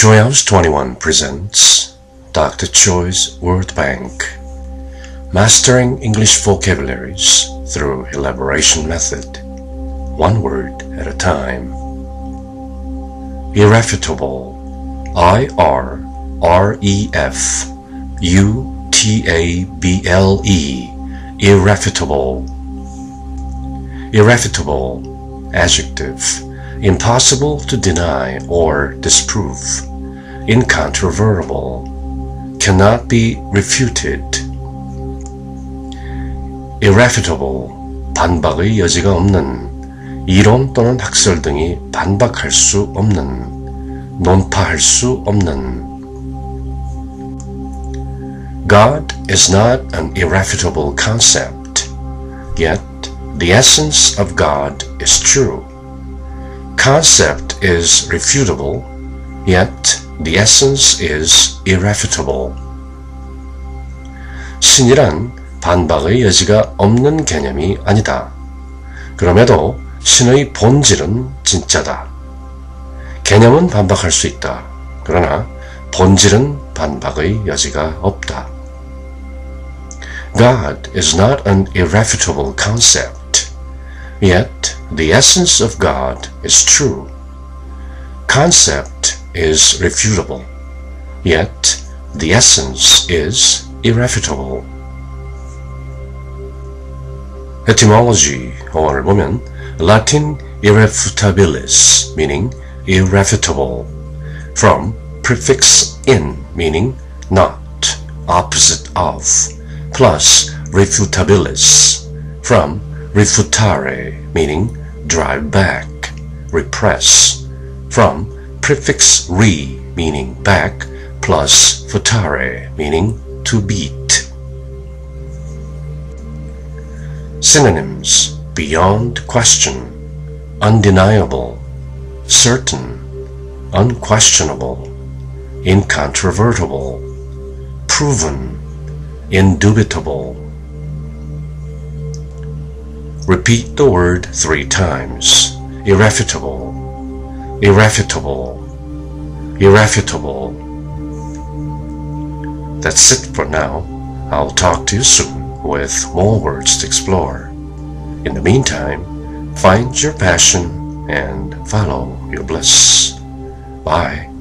Choice 21 presents Dr. Choi's Word Bank Mastering English Vocabularies through Elaboration Method One word at a time. Irrefutable. I R R E F U T A B L E. Irrefutable. Irrefutable. Adjective. Impossible to deny or disprove, incontrovertible, cannot be refuted. irrefutable, 반박의 여지가 없는, 이론 또는 학설 등이 반박할 수 없는, 논파할 수 없는. God is not an irrefutable concept, yet the essence of God is true. concept is refutable, yet the essence is irrefutable. 신이란 반박의 여지가 없는 개념이 아니다. 그럼에도 신의 본질은 진짜다. 개념은 반박할 수 있다. 그러나 본질은 반박의 여지가 없다. God is not an irrefutable concept, yet The essence of God is true. Concept is refutable, yet the essence is irrefutable. Etymology or woman, Latin irrefutabilis, meaning irrefutable, from prefix in, meaning not, opposite of, plus refutabilis, from refutare, meaning drive back, repress, from prefix re, meaning back, plus futare, meaning to beat. Synonyms beyond question, undeniable, certain, unquestionable, incontrovertible, proven, indubitable. Repeat the word three times. Irrefutable, irrefutable, irrefutable. That's it for now. I'll talk to you soon with more words to explore. In the meantime, find your passion and follow your bliss. Bye.